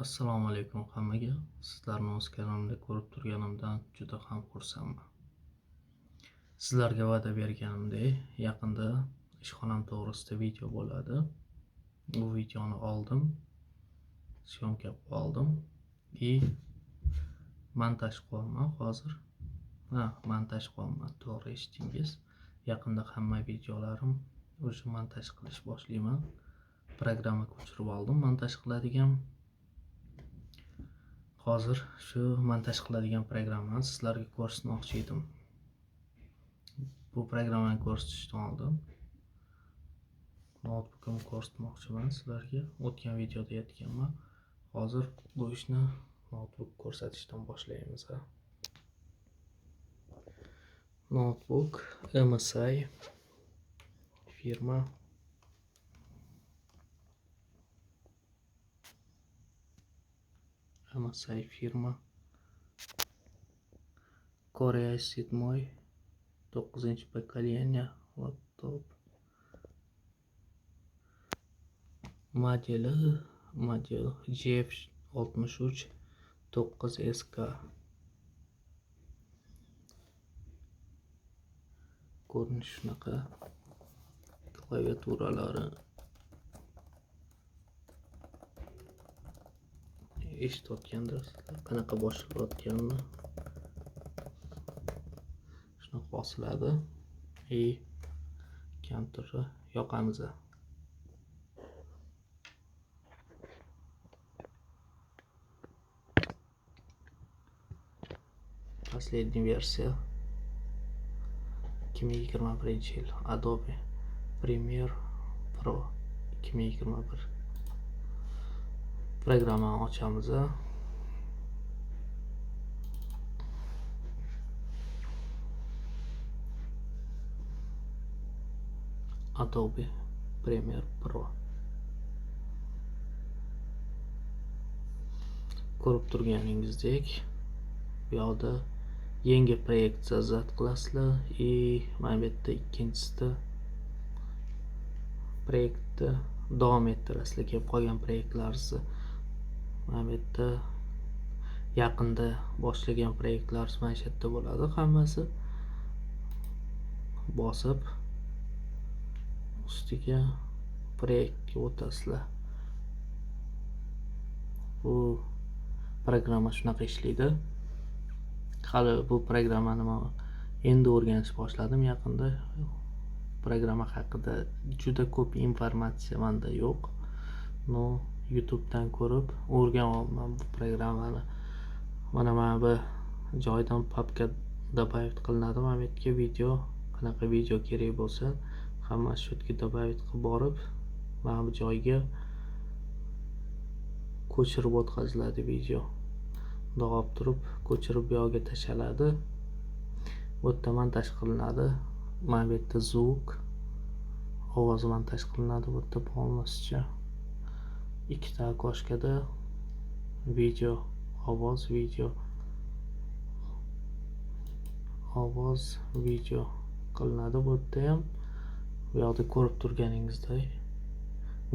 Assalomu alaykum hammaga. Sizlarni o'z kanalimda ko'rib turganimdan juda ham xursandman. Sizlarga va'da berganimdek, yaqinda ishxonam to'g'risida video bo'ladi. Bu videoni oldim, syomka qilib oldim и montaj qilyapman hozir. Ha, montaj qilyapman, to'g'ri eshitdingiz. Yaqinda hamma videolarim o'sha montaj qilish boshlayman. Programma ko'chirib oldim montaj qiladigan. Hozir shu montaj qiladigan programmani sizlarga ko'rsatmoqchi edim. Bu programmani ko'rsatishdan oldin noutbukimni ko'rsatmoqchiman sizlarga. O'tgan videoda aytganman. Hozir bu ishni noutbuk ko'rsatishdan boshlaymiz. Noutbuk MSI firma MSI firma Korea 7 9 поколение laptop modeli model GF63 9SK ko'rinishi shunaqa klaviaturalari eshitayotgandirsizlar qanaqa boshilayotganini shunaqa bosiladi и kontiri yoqamiz. Последняя версия. 2021 yil Adobe Premiere Pro. 2021 programmani ochamiz Adobe Premiere Pro. Ko'rib turganingizdek bu yoqda yangi proyekt zad qilasizlar и mana bu yerda ikkinchisida proyektni davom ettirasizlar kelib qolgan proyektlaringizni mana bu yerda yaqinda boshlagan proyektlar mana shu yerda bo'ladi. Hammasi bosib ustiga proyektga o'tasizlar. Bu programma shunaqa ishlaydi. Hali bu programmani man endi o'rganishni boshladim. Yaqinda programma haqida juda ko'p informatsiya manda yo'q. Но youtubedan ko'rib o'rganyapman bu programmani. Mana mana bu joydan papka добавить qilinadi mana bu yerga video qanaqa video kerak bo'lsa hammasi shu yerga добавить qilib borib mana bu joyga ko'chirib o'tkaziladi video. Bundoq olib turib ko'chirib bu yoqqa tashlanadi bu yerda montaj qilinadi. Mana bu yerda zvuk ovoz montaj qilinadi bu yerda полностью ikkita окошкада video ovoz video ovoz video qilinadi. Bu yerda ham bu yoqda ko'rib turganingizdek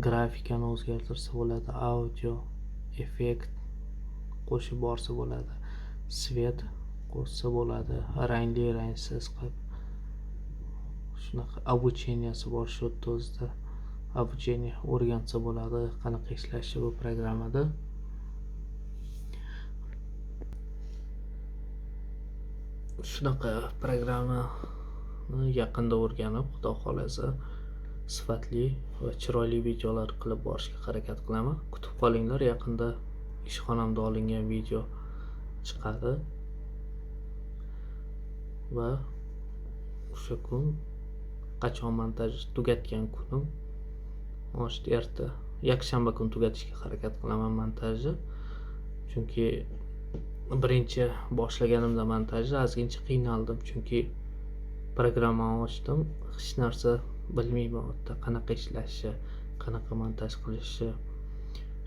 grafikani o'zgartirsa bo'ladi audio effekt qo'shib borsa bo'ladi svet qo'shsa bo'ladi rangli rangsiz qilib shunaqa обученияsi bor shu yerda o'zida обучение o'rgansa bo'ladi qanaqa ishlashi bu programmada shunaqa programmani yaqinda o'rganib xudo xohlasa sifatli va chiroyli videolar qilib borishga harakat qilaman kutib qolinglar yaqinda ishxonamda olingan video chiqadi va o'sha kun qachon montaj tugatgan kunim может erta yakshanba kuni tugatishga harakat qilaman montajni chunki birinchi boshlaganimda montajni ozgincha qiynaldim chunki programmani ochdim hech narsa bilmayman u yerda qanaqa ishlashi qanaqa montaj qilishi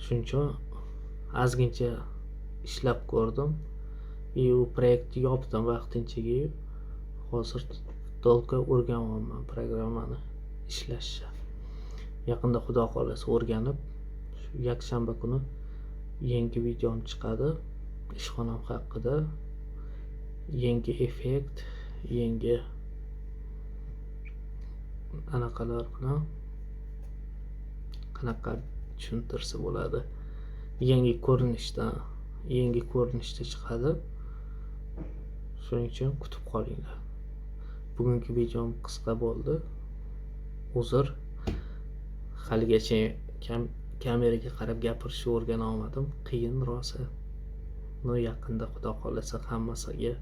shuning uchun ozgincha ishlab ko'rdim и u proyektni yopdim vaqtinchaga hozir только o'rganyapman programmani ishlashni yaqinda xudo xohlasa o'rganib shu yakshanba kuni yangi videom chiqadi. Ishxonam haqida yangi effekt yangi anaqalar bilan qanaqa tushuntirsa bo'ladi. Yangi ko'rinishda yangi ko'rinishda chiqadi. Shuning uchun kutib qolinglar. Bugungi videom qisqa bo'ldi. Uzr. Haligacha kameraga qarab gapirishni o'rgana olmadim qiyin rosa. No yaqinda xudo xohlasa hammasiga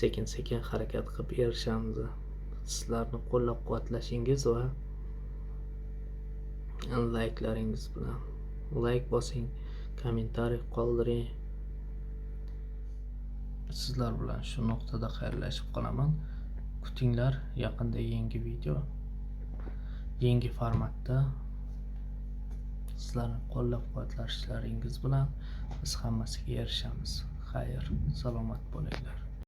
sekin sekin harakat qilib erishamiz. Sizlarni qo'llab quvvatlashingiz va layklaringiz bilan layk bosing kommentariy qoldiring. Sizlar bilan shu nuqtada xayrlashib qolaman. Kutinglar yaqinda yangi video yangi formatda sizlarni qo'llab quvvatlashlaringiz bilan biz hammasiga erishamiz. Xayr salomat bo'linglar.